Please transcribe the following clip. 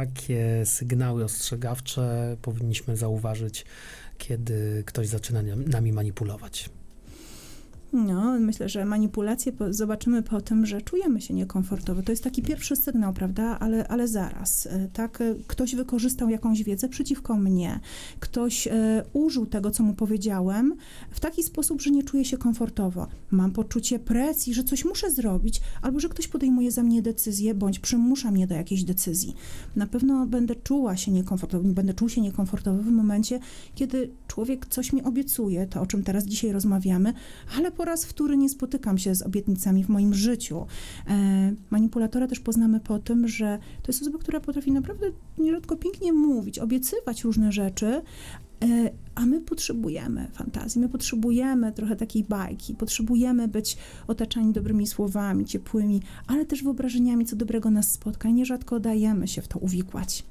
jakie sygnały ostrzegawcze powinniśmy zauważyć, kiedy ktoś zaczyna nam- nami manipulować? No, myślę, że manipulacje po, zobaczymy po tym, że czujemy się niekomfortowo. To jest taki pierwszy sygnał, prawda? Ale, ale zaraz, e, tak? e, Ktoś wykorzystał jakąś wiedzę przeciwko mnie. Ktoś e, użył tego, co mu powiedziałem, w taki sposób, że nie czuję się komfortowo. Mam poczucie presji, że coś muszę zrobić, albo że ktoś podejmuje za mnie decyzję, bądź przymusza mnie do jakiejś decyzji. Na pewno będę czuła się niekomfortowo, będę czuł się niekomfortowo w momencie, kiedy człowiek coś mi obiecuje, to o czym teraz dzisiaj rozmawiamy, ale po raz wtóry nie spotykam się z obietnicami w moim życiu. E, manipulatora też poznamy po tym, że to jest osoba, która potrafi naprawdę nierzadko pięknie mówić, obiecywać różne rzeczy, e, a my potrzebujemy fantazji, my potrzebujemy trochę takiej bajki, potrzebujemy być otaczani dobrymi słowami, ciepłymi, ale też wyobrażeniami, co dobrego nas spotka i nierzadko dajemy się w to uwikłać.